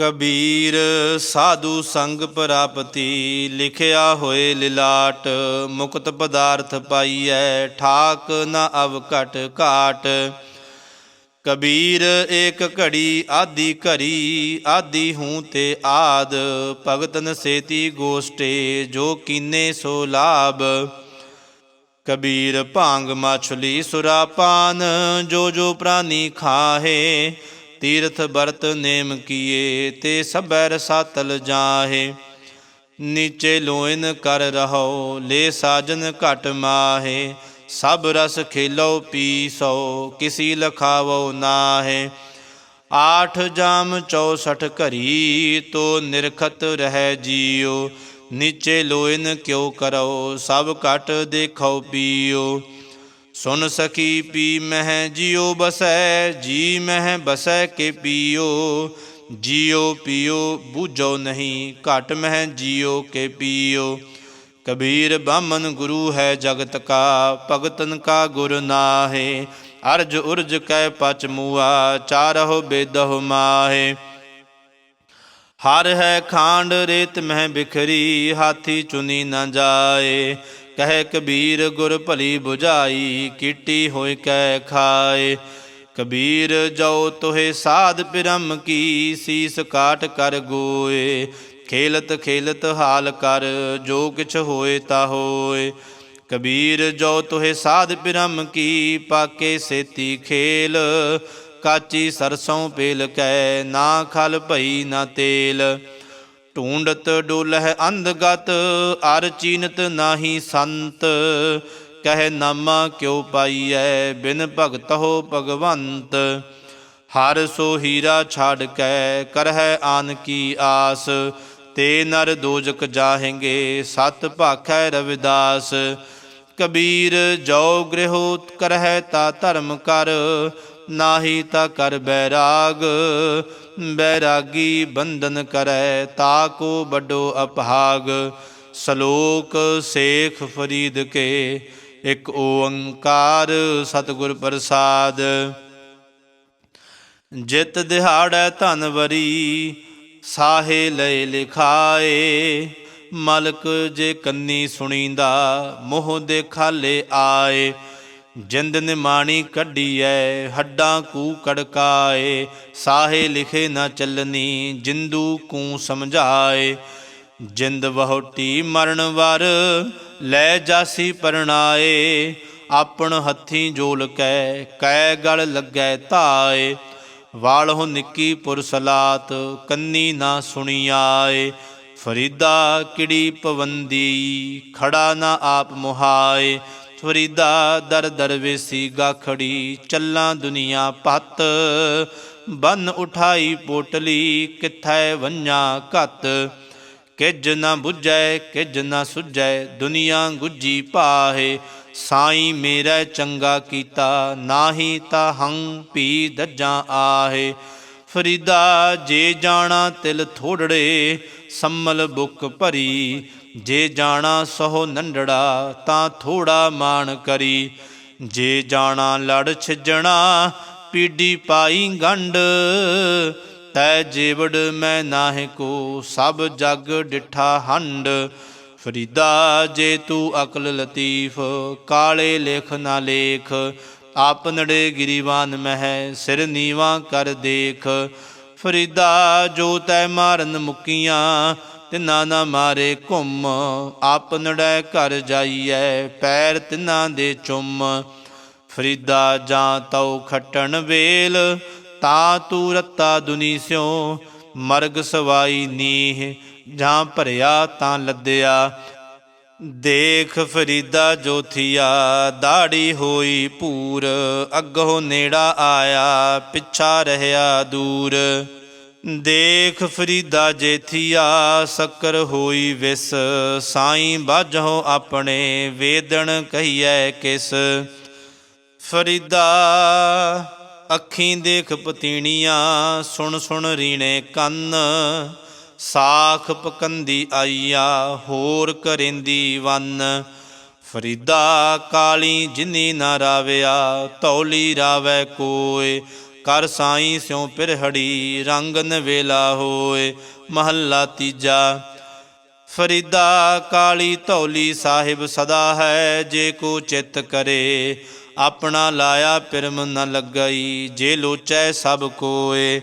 ਕਬੀਰ ਸਾਧੂ ਸੰਗ ਪ੍ਰਾਪਤੀ, ਲਿਖਿਆ ਹੋਏ ਲਿਲਾਟ, ਮੁਕਤ ਪਦਾਰਥ ਪਾਈਐ, ਠਾਕ ਨਾ ਅਵ ਘਟ ਘਾਟ। ਕਬੀਰ ਏਕ ਘੜੀ ਆਦੀ ਘਰੀ ਆਦੀ ਹੂੰ ਤੇ ਆਦ। ਭਗਤਨ ਸੇਤੀ ਗੋਸ਼ਟੇ, ਜੋ ਕੀਨੇ ਸੋ ਲਾਭ। ਕਬੀਰ ਭਾਂਗ ਮਾਛਲੀ ਸੁਰਾਪਾਨ ਜੋ ਜੋ ਪ੍ਰਾਨੀ ਖਾਹੇ। ਤੀਰਥ ਵਰਤ ਨੇਮ ਕੀਏ, ਤੇ ਸਭੈ ਰਸਾਤਲ ਜਾਹੇ। ਨੀਚੇ ਲੋਇਨ ਕਰ ਰਹੋ, ਲੈ ਸਾਜਨ ਘਟ ਮਾਹੇ। ਸਭ ਰਸ ਖੇਲੋ ਪੀ ਸੋ ਕਿਸੀ ਲਖਾਵੋ ਨਾਹੇ। ਆਠ ਜਾਮ 64 ਘਰੀ, ਤੋ ਨਿਰਖਤ ਰਹਿ ਜੀਓ। ਨੀਚੇ ਲੋਇਨ ਕਿਉ ਕਰੋ, ਸਭ ਘਟ ਦੇਖੋ ਪੀਓ। ਸੁਨ ਸਕੀ ਪੀ ਮਹਿ ਜਿਉ ਬਸੈ, ਜੀ ਮਹਿ ਬਸੈ ਕੇ ਪੀਓ। ਜਿਉ ਪੀਓ, ਬੂਝੋ ਨਹੀਂ, ਘਟ ਮਹਿ ਜਿਉ ਕੇ ਪੀਓ। ਕਬੀਰ ਬਾਮਨ ਗੁਰੂ ਹੈ ਜਗਤ ਕਾ, ਭਗਤਨ ਕਾ ਗੁਰ ਨਾਹੇ। ਅਰਜ ਉਰਜ ਕੈ ਪਚ ਮੂਆ, ਚਾਰਹੁ ਬੇਦਹੁ ਮਾਹੇ। ਹਰ ਹੈ ਖਾਂਡ ਰੇਤ ਮਹਿ ਬਿਖਰੀ, ਹਾਥੀ ਚੁਨੀ ਨਾ ਜਾਏ। ਕਹਿ ਕਬੀਰ ਗੁਰ ਭਲੀ 부ਝਾਈ ਕੀਟੀ ਹੋਇ ਕੈ ਖਾਏ। ਕਬੀਰ ਜੋ ਤੋਹੇ ਸਾਧ ਪਿਰਮ ਕੀ, ਸੀਸ ਕਾਟ ਕਰ ਗੋਏ। ਖੇਲਤ ਖੇਲਤ ਹਾਲ ਕਰ, ਜੋ ਕਿਛ ਹੋਏ ਤਾ ਹੋਏ। ਕਬੀਰ ਜੋ ਤੋਹੇ ਸਾਧ ਪਿਰਮ ਕੀ, ਪਾਕੇ ਸੇਤੀ ਖੇਲ। ਕਾਚੀ ਸਰਸੋਂ ਪੇਲ ਕੈ, ਨਾ ਖਲ ਭਈ ਨਾ ਤੇਲ। ਢੂੰਡਤ ਡੋਲਹਿ ਅੰਧਗਤ, ਅਰ ਚੀਨਤ ਨਾਹੀ ਸੰਤ। ਕਹਿ ਨਾਮਾ ਕਿਉ ਪਾਈਐ, ਬਿਨ ਭਗਤ ਹੋ ਭਗਵੰਤ। ਹਰ ਸੋ ਹੀਰਾ ਛਾੜ ਕੈ, ਕਰਹਿ ਆਨ ਕੀ ਆਸ। ਤੇ ਨਰ ਦੋਜਕ ਜਾਹੇਂਗੇ, ਸਤ ਭਾਖੈ ਰਵਿਦਾਸ। ਕਬੀਰ ਜੋ ਗ੍ਰਹਿ ਕਰਹਿ ਤਾ ਧਰਮ ਕਰ, ਨਾਹੀ ਤਾ ਕਰ ਬੈਰਾਗ ਬੈਰਾਗੀ ਬੰਧਨ ਕਰੈ ਤਾਕੋ ਵੱਡੋ ਅਪਹਾਗ ਸ਼ਲੋਕ ਸੇਖ ਫਰੀਦ ਕੇ ਇਕ ਓੰਕਾਰ ਸਤਿਗੁਰ ਪ੍ਰਸਾਦ ਜਿਤ ਦਿਹਾੜੈ ਧਨਵਰੀ ਸਾਹੇ ਲੈ ਲਿਖਾਏ ਮਲਕ ਜੇ ਕੰਨੀ ਸੁਣੀਂਦਾ ਮੋਹ ਦੇ ਖਾਲੇ ਆਏ ਜਿੰਦ ਨਿਮਾਣੀ ਕੱਢੀ ਐ ਹੱਡਾਂ ਕੂ ਕੜਕਾਏ, ਸਾਹੇ ਲਿਖੇ ਨਾ ਚੱਲਨੀ, ਜਿੰਦੂ ਕੂ ਸਮਝਾਏ। ਜਿੰਦ ਵਹੁਟੀ ਮਰਨ ਵਰ ਲੈ ਜਾਸੀ ਪਰਣਾਏ, ਆਪਣ ਹੱਥੀ ਜੋਲ ਕੈ ਕੈ ਗਲ ਲੱਗੈ ਧਾਏ। ਵਾਲਹੁ ਨਿੱਕੀ ਪੁਰਸਲਾਤ, ਕੰਨੀ ਨਾ ਸੁਣੀ ਆਏ ਫਰੀਦਾ ਕਿੜੀ ਪਵੰਦੀ ਖੜਾ ਨਾ ਆਪ ਮੁਹਾਏ। ਫਰੀਦਾ ਦਰ ਦਰ ਵੇਸੀ ਗਾਖੜੀ, ਚੱਲਾਂ ਦੁਨੀਆ ਪਤ। ਬੰਨ ਉਠਾਈ ਪੋਟਲੀ, ਕਿਥੈ ਵੰਨਾ ਘਤ। ਕਿਜ ਨਾ 부ਝੈ ਕਿਜ ਨਾ ਸੁਝੈ, ਦੁਨੀਆ ਗੁੱਜੀ ਪਾਹੇ। ਸਾਈ ਮੇਰਾ ਚੰਗਾ ਕੀਤਾ, ਨਾਹੀ ਤਾ ਹੰ ਪੀ ਦੱਜਾਂ ਆਹੇ। ਫਰੀਦਾ ਜੇ ਜਾਣਾ ਤਿਲ ਥੋੜੜੇ, ਸੰਮਲ ਬੁੱਕ ਭਰੀ। ਜੇ ਜਾਣਾ ਸੋ ਨੰਡੜਾ ਤਾਂ ਥੋੜਾ ਮਾਣ ਕਰੀ। ਜੇ ਜਾਣਾ ਲੜ ਛਿਜਣਾ ਪੀੜੀ ਪਾਈ ਗੰਢ। ਤੈ ਜੀਵੜ ਮੈਂ ਨਾਹਿ ਕੋ, ਸਭ ਜਗ ਡਿਠਾ ਹੰਡ ਫਰੀਦਾ ਜੇ ਤੂੰ ਅਕਲ ਲਤੀਫ, ਕਾਲੇ ਲੇਖ ਨਾ ਲੇਖ। ਆਪਨੜੇ ਗਿਰੀਵਾਨ ਮਹਿ, ਸਿਰ ਨੀਵਾ ਕਰ ਦੇਖ। ਫਰੀਦਾ ਜੋ ਤੈ ਮਾਰਨ ਮੁਕੀਆਂ ਤਿਨਾ ਨਾ ਮਾਰੇ ਘੁੰਮ, ਆਪ ਆਪਨੜੇ ਘਰ ਜਾਈਐ, ਪੈਰ ਤਿਨਾ ਦੇ ਚੁੰਮ। ਫਰੀਦਾ ਜਾਂ ਤਉ ਖਟਣ ਵੇਲ, ਤਾ ਤੂ ਰਤਾ ਦੁਨੀ ਸਿਓ ਮਰਗ ਸਵਾਈ ਨੀਹ, ਜਾਂ ਭਰਿਆ ਤਾਂ ਲੱਦਿਆ। ਦੇਖ ਫਰੀਦਾ ਜੋਥੀਆ, ਦਾੜੀ ਹੋਈ ਪੂਰ ਅੱਗੋਂ ਨੇੜਾ ਆਇਆ, ਪਿੱਛਾ ਰਹਿਆ ਦੂਰ। ਦੇਖ ਫਰੀਦਾ ਜੇਥੀਆ, ਸ਼ੱਕਰ ਹੋਈ ਵਿਸ। ਸਾਈਂ ਬਾਝੋ ਆਪਣੇ ਵੇਦਣ ਕਹੀਐ ਕਿਸ। ਫਰੀਦਾ, ਅੱਖੀਂ ਦੇਖ ਪਤੀਣੀਆਂ, ਸੁਣ ਸੁਣ ਰੀਣੇ ਕੰਨ। ਸਾਖ ਪਕੰਦੀ ਆਈਆ, ਹੋਰ ਕਰਿੰਦੀ ਵੰਨ। ਫਰੀਦਾ, ਕਾਲੀ ਜਿਨੀ ਨਾ ਰਾਵਿਆ, ਤੌਲੀ ਰਾਵੈ ਕੋਏ। ਕਰ ਸਾਈ ਸਿਉ ਪਿਰਹੜੀ ਰੰਗਨ ਵੇਲਾ ਹੋਏ, ਮਹੱਲਾ ਤੀਜਾ। ਫਰੀਦਾ ਕਾਲੀ ਧੌਲੀ ਸਾਹਿਬ ਸਦਾ ਹੈ, ਜੇ ਕੋ ਚਿਤ ਕਰੇ, ਆਪਣਾ ਲਾਇਆ ਪਿਰਮ ਨ ਲੱਗਈ, ਜੇ ਲੋਚੈ ਸਭ ਕੋਏ।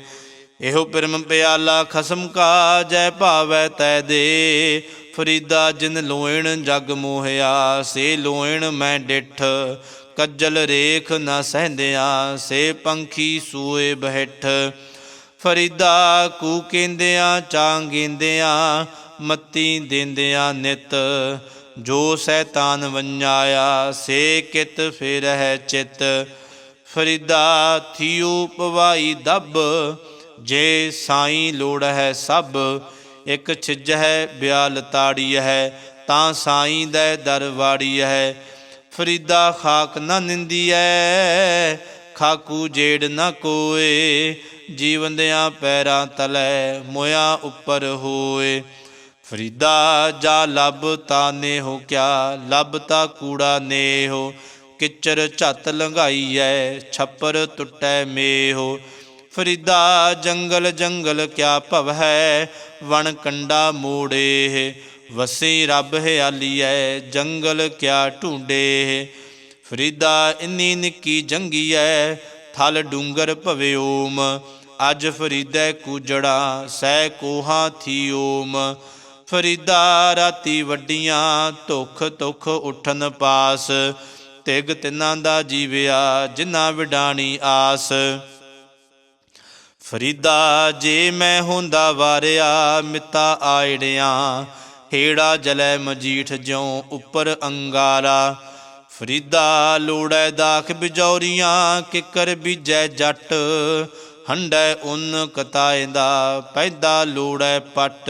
ਇਹੋ ਪਿਰਮ ਪਿਆਲਾ ਖਸਮ ਕਾ ਜੈ ਭਾਵੈ ਤੈ ਦੇ। ਫਰੀਦਾ ਜਿਨ ਲੋਇਣ ਜਗ ਮੋਹਿਆ, ਸੇ ਲੋਇਣ ਮੈਂ ਡਿਠ। ਕੱਜਲ ਰੇਖ ਨਾ ਸਹਿੰਦਿਆਂ ਸੇ ਪੰਖੀ ਸੂਏ ਬਹਿਠ। ਫਰੀਦਾ ਕੂ ਕਹਿੰਦਿਆਂ ਚਾਂਗਿੰਦਿਆਂ ਮੱਤੀ ਦਿੰਦਿਆਂ ਨਿਤ। ਜੋ ਸੈਤਾਨ ਵੰਜਾਇਆ, ਸੇ ਕਿਤ ਫਿਰ ਹੈ ਚਿਤ। ਫਰੀਦਾ ਥੀਉ ਪਵਾਈ ਦਬ, ਜੇ ਸਾਈ ਲੋੜ ਹੈ ਸਭ। ਇੱਕ ਛਿਜ ਹੈ ਬਿਆਲ ਤਾੜੀ ਹੈ ਤਾਂ ਸਾਈ ਦੇ ਦਰਵਾੜੀ ਹੈ ਫਰੀਦਾ ਖਾਕ ਨਾ ਨਿੰਦੀਐ, ਖਾਕੂ ਜੇੜ ਨਾ ਕੋਏ ਜੀਵੰਦਿਆਂ ਪੈਰਾਂ ਤਲੈ ਮੋਇਆ ਉੱਪਰ ਹੋਏ। ਫਰੀਦਾ ਜਾ ਲੱਭ ਤਾ ਨੇ ਹੋ ਕਿਆ, ਲੱਭ ਤਾ ਕੂੜਾ ਨੇ ਹੋ ਕਿਚਰ ਝੱਤ ਲੰਘਾਈ ਐ ਛੱਪਰ ਟੁੱਟੈ ਮੇਹੋ। ਫਰੀਦਾ ਜੰਗਲ ਜੰਗਲ ਕਿਆ ਭਵ ਹੈ, ਵਣ ਕੰਡਾ ਮੋੜੇ ਵਸੀ ਰੱਬ ਹਿਆਲੀ ਐ ਜੰਗਲ ਕਿਆ ਢੂੰਡੇ ਫਰੀਦਾ ਇੰਨੀ ਨਿੱਕੀ ਜੰਗੀ ਐ ਥਲ ਡੂੰਗਰ ਭਵੇ ਓਮ। ਅੱਜ ਫਰੀਦੈ ਕੂਜੜਾ ਸਹਿ ਕੋਹਾ ਥੀ ਓਮ। ਫਰੀਦਾ ਰਾਤੀ ਵੱਡੀਆਂ, ਧੁਖ ਧੁਖ ਉਠਨ ਪਾਸ। ਤਿਗ ਤਿੰਨਾਂ ਦਾ ਜੀਵਿਆ, ਜਿਨ੍ਹਾਂ ਵਿਡਾਣੀ ਆਸ। ਫਰੀਦਾ, ਜੇ ਮੈਂ ਹੁੰਦਾ ਵਾਰਿਆ, ਮਿੱਤਾ ਆਇੜਿਆਂ। ਹੇੜਾ ਜਲੈ ਮਜੀਠ ਜਿਉ ਉੱਪਰ ਅੰਗਾਰਾ। ਫਰੀਦਾ ਲੋੜੈ ਦਾਖ ਬਿਜੌਰੀਆਂ, ਕਿਕਰ ਬੀਜੈ ਜੱਟ। ਹੰਡੈ ਉਨ ਕਤਾਇਦਾ, ਪੈਦਾ ਲੋੜੈ ਪੱਟ।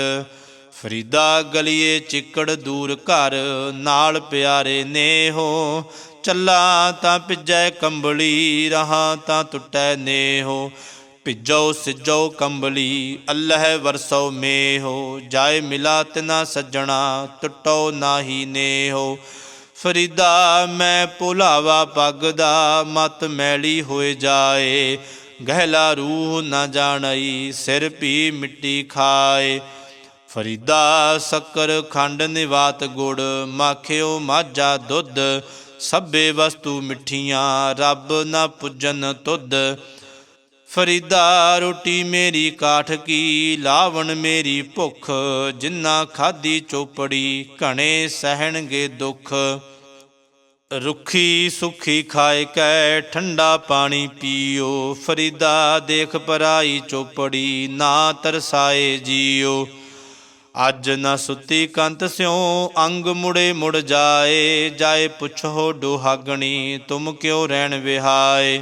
ਫਰੀਦਾ ਗਲੀਏ ਚਿੱਕੜ ਦੂਰ ਘਰ, ਨਾਲ ਪਿਆਰੇ ਨੇਹੋ। ਚੱਲਾ ਤਾਂ ਭਿੱਜੈ ਕੰਬਲੀ, ਰਹਾ ਤਾਂ ਟੁੱਟੈ ਨੇਹੋ। ਭਿੱਜੋ, ਸਿਜੋ, ਕੰਬਲੀ, ਅੱਲਹ ਵਰਸੋ, ਮੇਹੋ, ਜਾਏ ਮਿਲਾ ਤਿਨਾ ਸੱਜਣਾ ਟੁੱਟੋ ਨਾਹੀ ਨੇਹੋ। ਫਰੀਦਾ ਮੈਂ ਭੁਲਾਵਾ ਪੱਗ ਦਾ ਮਤ ਮੈਲੀ ਹੋਏ ਜਾਏ। ਗਹਿਲਾ ਰੂਹ ਨਾ ਜਾਣਈ, ਸਿਰ ਪੀ ਮਿੱਟੀ ਖਾਏ। ਫਰੀਦਾ ਸ਼ੱਕਰ ਖੰਡ ਨਿਵਾਤ ਗੁੜ, ਮਾਖਿਓ ਮਾਝਾ ਦੁੱਧ। ਸਭੇ ਵਸਤੂ ਮਿੱਠੀਆਂ, ਰੱਬ ਨਾ ਪੁੱਜਨ ਤੁਧ। ਫਰੀਦਾ ਰੋਟੀ ਮੇਰੀ ਕਾਠ ਕੀ, ਲਾਵਣ ਮੇਰੀ ਭੁੱਖ, ਜਿੰਨਾ ਖਾਦੀ ਚੋਪੜੀ ਘਣੇ ਸਹਿਣਗੇ ਦੁੱਖ। ਰੁੱਖੀ ਸੁਖੀ ਖਾਏ ਕੈ, ਠੰਡਾ ਪਾਣੀ ਪੀਓ। ਫਰੀਦਾ ਦੇਖ ਪਰਾਈ ਚੋਪੜੀ, ਨਾ ਤਰਸਾਏ ਜੀਓ। ਅੱਜ ਨਾ ਸੁੱਤੀ ਕੰਤ ਸਿਉ, ਅੰਗ ਮੁੜੇ ਮੁੜ ਜਾਏ। ਜਾਏ ਪੁੱਛੋ ਡੋਹਾਗਣੀ, ਤੁਮ ਕਿਉ ਰਹਿਣ ਵਿਹਾਏ?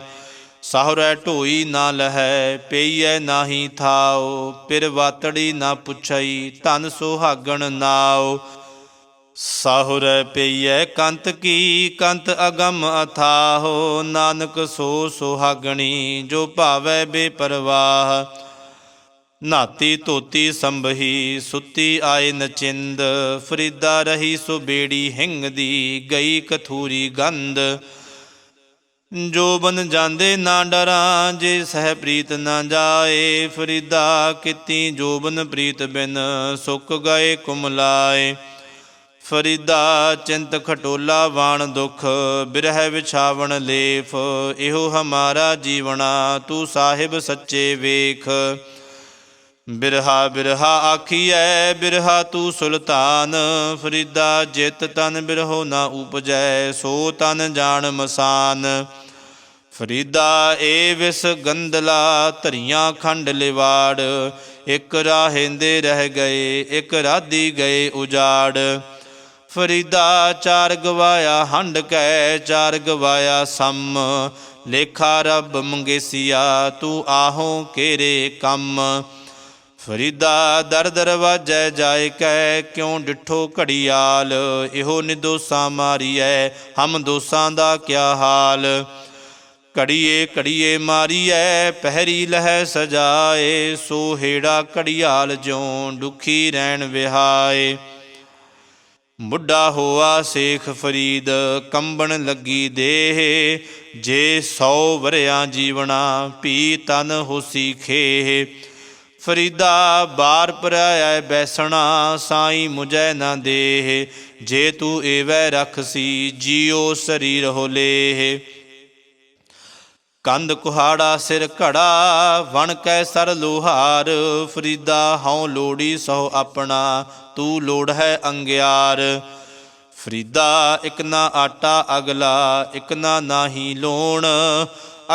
ਸਾਹਰੈ ਢੋਈ ਨਾ ਲਹੈ, ਪਈਐ ਨਾਹੀ ਥਾਓ ਪਿਰ ਵਾਤੜੀ ਨਾ ਪੁੱਛਈ, ਧਨ ਸੁਹਾਗਣ ਨਾਓ ਸਾਹੁਰੈ ਪਈਐ ਕੰਤ ਕੀ, ਕੰਤ ਅਗਮ ਅਥਾਹੋ, ਨਾਨਕ ਸੋ ਸੁਹਾਗਣੀ, ਜੋ ਭਾਵੈ ਬੇਪਰਵਾਹ। ਨਾਤੀ ਧੋਤੀ ਸੰਭਹੀ, ਸੁੱਤੀ ਆਏ ਨਚਿੰਦ, ਫਰੀਦਾ ਰਹੀ ਸੋ ਬੇੜੀ ਹਿੰਗ ਦੀ ਗਈ ਕਥੂਰੀ ਗੰਧ। ਜੋ ਬਨ ਜਾਂਦੇ ਨਾ ਡਰਾਂ, ਜੇ ਸਹਿ ਪ੍ਰੀਤ ਨਾ ਜਾਏ, ਫਰੀਦਾ ਕੀਤੀ ਜੋਬਨ ਪ੍ਰੀਤ ਬਿਨ ਸੁੱਕ ਗਏ ਕੁਮਲਾਏ ਫਰੀਦਾ ਚਿੰਤ ਖਟੋਲਾ ਵਾਣ ਦੁਖ, ਬਿਰਹਿ ਵਿਛਾਵਣ ਲੇਫ ਇਹੋ ਹਮਾਰਾ ਜੀਵਣਾ, ਤੂੰ ਸਾਹਿਬ ਸੱਚੇ ਵੇਖ। ਬਿਰਹਾ ਬਿਰਹਾ ਆਖੀਐ, ਬਿਰਹਾ ਤੂੰ ਸੁਲਤਾਨ, ਫਰੀਦਾ ਜਿਤ ਤਨ ਬਿਰਹੋ ਨਾ ਉਪਜੈ, ਸੋ ਤਨ ਜਾਣ ਮਸਾਨ। ਫਰੀਦਾ ਏ ਵਿਸ ਗੰਦਲਾ, ਧਰੀਆਂ ਖੰਡ ਲਿਵਾੜ। ਇੱਕ ਰਾਹਿੰਦੇ ਰਹਿ ਗਏ, ਇੱਕ ਰਾਦੀ ਗਏ ਉਜਾੜ। ਫਰੀਦਾ ਚਾਰ ਗਵਾਇਆ, ਹੰਡ ਕੈ ਚਾਰ ਗਵਾਇਆ ਸਮ। ਲੇਖਾ ਰੱਬ ਮੰਗੇਸੀਆ, ਤੂੰ ਆਹੋ ਕੇਰੇ ਕੰਮ। ਫਰੀਦਾ ਦਰ ਦਰਵਾਜੈ ਜਾਏ ਕੈ ਕਿਉ ਡਿਠੋ ਘੜੀਆਲ ਇਹੋ ਨਿਦੋਸਾਂ ਮਾਰੀਐ, ਹਮ ਦੋਸਾਂ ਦਾ ਕਿਆ ਹਾਲ। ਘੜੀਏ ਘੜੀਏ ਮਾਰੀਐ, ਪਹਿਰੀ ਲਹਿ ਸਜਾਏ ਸੋ ਹੇੜਾ ਘੜੀਆਲ ਜਿਉ ਦੁਖੀ ਰਹਿਣ ਵਿਹਾਏ। ਬੁੱਢਾ ਹੋਆ ਸੇਖ ਫਰੀਦ, ਕੰਬਣ ਲੱਗੀ ਦੇਹ, ਜੇ ਸੌ ਵਰਿਆਂ ਜੀਵਣਾ ਪੀ ਤਨ ਹੋਸੀ ਖੇਹ। ਫਰੀਦਾ ਬਾਰ ਪਰਾਇ ਬੈਸਣਾ, ਸਾਈ ਮੁਝੈ ਨਾ ਦੇਹ, ਜੇ ਤੂੰ ਏਵੈ ਰਖਸੀ ਜੀਉ ਸਰੀਰ ਹੋਲੇ ਕੰਧ ਕੁਹਾੜਾ ਸਿਰ ਘੜਾ, ਵਣ ਕੈ ਸਰ ਲੋਹਾਰ, ਫਰੀਦਾ ਹਉ ਲੋੜੀ ਸੋ ਆਪਣਾ, ਤੂੰ ਲੋੜ ਹੈ ਅੰਗਿਆਰ। ਫਰੀਦਾ ਇਕ ਨਾ ਆਟਾ ਅਗਲਾ, ਇਕ ਨਾ ਨਾਹੀ ਲੋਣ।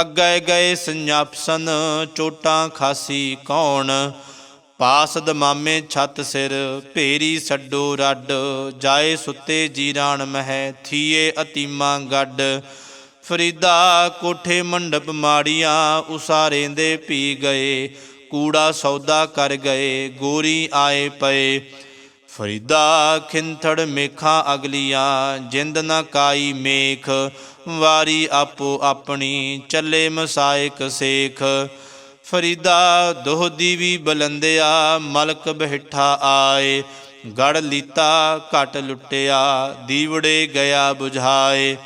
ਅੱਗੇ ਗਏ ਸੰਯਾਪਸਨ ਚੋਟਾਂ ਖਾਸੀ ਕੌਣ। ਪਾਸ ਦਮਾਮੇ ਛੱਤ ਸਿਰ, ਭੇਰੀ ਛੱਡੋ ਰੱਡ। ਜਾਏ ਸੁੱਤੇ ਜੀਰਾਣ ਮਹਿ, ਥੀਏ ਅਤੀਮਾ ਗੱਡ। ਫਰੀਦਾ ਕੋਠੇ ਮੰਡਪ ਮਾੜੀਆਂ ਉਸਾਰੇ ਦੇ ਪੀ ਗਏ, ਕੂੜਾ ਸੌਦਾ ਕਰ ਗਏ, ਗੋਰੀ ਆਏ ਪਏ। ਫਰੀਦਾ ਖਿੰਥੜ ਮੇਖਾਂ ਅਗਲੀਆਂ, ਜਿੰਦ ਨਾ ਕਾਈ ਮੇਖ, ਵਾਰੀ ਆਪੋ ਆਪਣੀ, ਚੱਲੇ ਮਸਾਇਕ ਸੇਖ। ਫਰੀਦਾ ਦੋਹਦੀ ਵੀ ਬਲੰਦਿਆ, ਮਲਕ ਬਹਿਠਾ ਆਏ, ਗੜ ਲੀਤਾ ਘਟ ਲੁੱਟਿਆ, ਦੀਵੜੇ ਗਿਆ ਬੁਝਾਏ।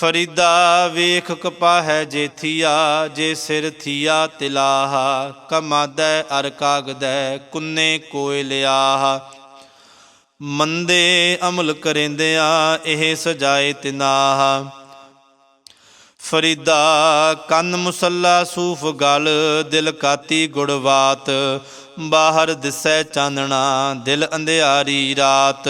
ਫਰੀਦਾ ਵੇਖ ਕਪਾ ਹੈ ਜੇ ਥੀਆ ਜੇ ਸਿਰ ਥੀਆ ਤਿਲਾਹਾ, ਕਮਾਦੈ ਅਰ ਕਾਗਦੈ, ਕੁੰਨੇ ਕੋਇ ਲਿਆਹ। ਮੰਦੇ ਅਮਲ ਕਰੇਂਦਿਆ ਇਹ ਸਜਾਏ ਤਿਨਾਹ। ਫਰੀਦਾ ਕੰਨ ਮੁਸੱਲਾ ਸੂਫ ਗਲ, ਦਿਲ ਕਾਤੀ ਗੁੜਵਾਤ ਬਾਹਰ ਦਿਸੈ ਚਾਨਣਾ, ਦਿਲ ਅੰਧਿਆਰੀ ਰਾਤ।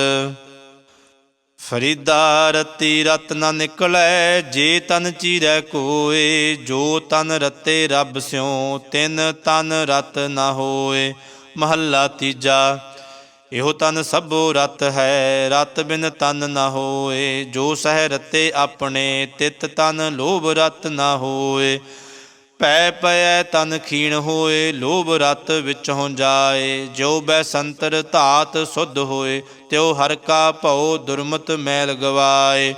ਫਰੀਦਾ ਰਤੀ ਰਤ ਨ ਨਿਕਲੈ, ਜੇ ਤਨ ਚੀਰੈ ਕੋਏ, ਜੋ ਤਨ ਰਤੇ ਰੱਬ ਸਿਉ, ਤਿਨ ਤਨ ਰਤ ਨ ਹੋਏ। ਮਹੱਲਾ ਤੀਜਾ, ਇਹੋ ਤਨ ਸਭੋ ਰਤ ਹੈ, ਰਤ ਬਿਨ ਤਨ ਨ ਹੋਏ। ਜੋ ਸਹਿ ਰਤੇ ਆਪਣੇ, ਤਿਤ ਤਨ ਲੋਭ ਰਤ ਨ ਹੋਏ। ਪੈ ਪੈ ਤਨ ਖੀਣ ਹੋਏ, ਲੋਭ ਰਤ ਵਿੱਚ ਹੋ ਜਾਏ। ਜੋ ਬੈ ਸੰਤਰ ਧਾਤ ਸੁਧ ਹੋਏ, ਤਿਉ ਹਰ ਕਾ ਭਉ ਦੁਰਮਤ ਮੈਲ ਗਵਾਏ।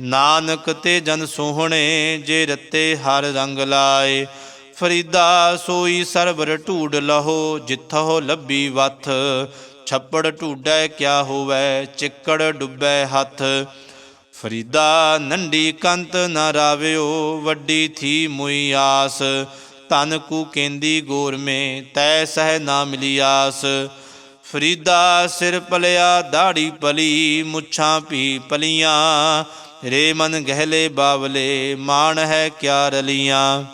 ਨਾਨਕ ਤੇ ਜਨ ਸੋਹਣੇ, ਜੇ ਰਤੇ ਹਰ ਰੰਗ ਲਾਏ। ਫਰੀਦਾ ਸੋਈ ਸਰਬਰ ਢੂਡ ਲਹੋ ਜਿੱਥੋ ਲੱਭੀ ਵਥ। ਛੱਪੜ ਢੂਡੈ ਕਿਆ ਹੋਵੈ, ਚਿੱਕੜ ਡੁੱਬੈ ਹੱਥ। ਫਰੀਦਾ ਨੰਡੀ ਕੰਤ ਨਾ ਰਾਵਿਓ, ਵੱਡੀ ਥੀ ਮੁਈ ਆਸ। ਤਨ ਕੂ ਕੇਂਦੀ ਗੋਰ ਮੇ, ਤੈ ਸਹਿ ਨਾ ਮਿਲੀ ਆਸ। ਫਰੀਦਾ ਸਿਰ ਪਲਿਆ, ਦਾੜੀ ਪਲੀ, ਮੁੱਛਾਂ ਪੀ ਪਲੀਆਂ। ਰੇ ਮਨ ਗਹਿਲੇ ਬਾਵਲੇ, ਮਾਣ ਹੈ ਕਿਆ ਰਲੀਆਂ।